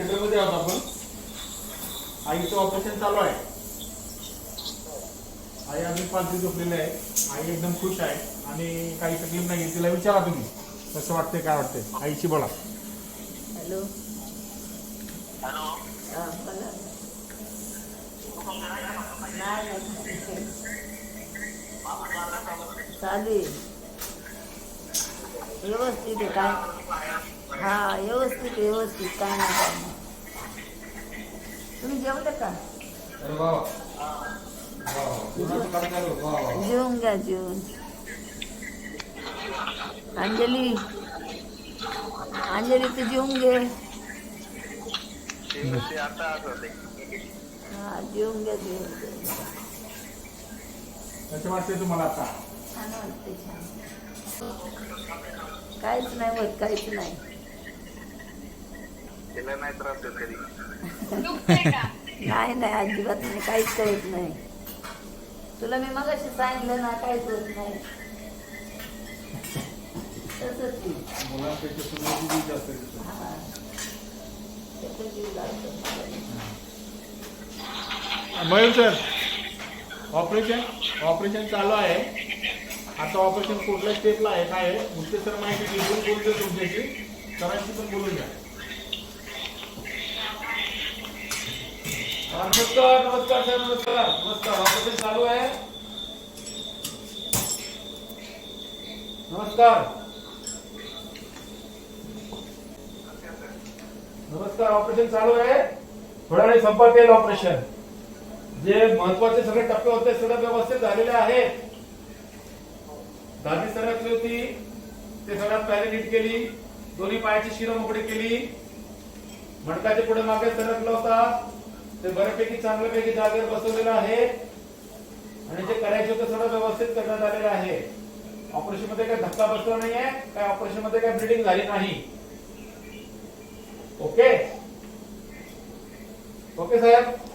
थिएटरमध्ये आहोत आपण. आईचं ऑपरेशन चालू आहे. आई अजून पाच दिवस झोपलेली आहे. आई एकदम खुश आहे. आणि काही तकलीफ नाही तिला विचारा तुम्ही. कसं वाटतंय काय वाटतंय? आईशी बोला. हॅलो. हा नाही चालू आहे. व्यवस्थित आहे काय हा व्यवस्थित व्यवस्थित काय नाही काय नाही तुम्ही जेवलं का? जेवून घ्या जेवून. अंजली अंजली तू जेवून घे. हा जेवून घ्या जेवून वाटतंय तुम्हाला आता? छान वाटते छान. काहीच नाही होत काहीच नाही. तिला नाही त्रास देत कधी नाही नाही अजिबात नाही काहीच कळत नाही तुला मी मगाशी सांगितलं ना काहीच होत नाही तसंच. मुलांपेक्षा जास्त. हा. त्याचा जीव. मयूर सर ऑपरेशन ऑपरेशन चालू आहे आता ऑपरेशन कुठल्या स्टेपला आहे काय आहे मुख्य सर माहिती घेऊन बोलतो तुमच्याशी सरांशी पण बोलून घ्या नमस्कार नमस्कार सर नमस्कार. नमस्कार ऑपरेशन चालू आहे. नमस्कार. नमस्कार ऑपरेशन चालू आहे. थोड्या वेळी संपर्क येईल ऑपरेशन. जे महत्त्वाचे सगळे टप्पे होते सगळे व्यवस्थित झालेले आहेत. दादी सरकली होती. ते सगळ्यात पहिले नीट केली. दोन्ही पायाची शिरं उघडी केली. मडकाचे पुढे मागे सरकला होता. ते बऱ्यापैकी चांगल्यापैकी जागेवर बसवलेलं आहे. आणि जे करायचे होतं सगळं व्यवस्थित करण्यात आलेलं आहे. ऑपरेशनमध्ये काही धक्का बसला नाहीये काय ऑपरेशनमध्ये काय ब्लिडिंग झाली नाही. ओके? ओके साहेब?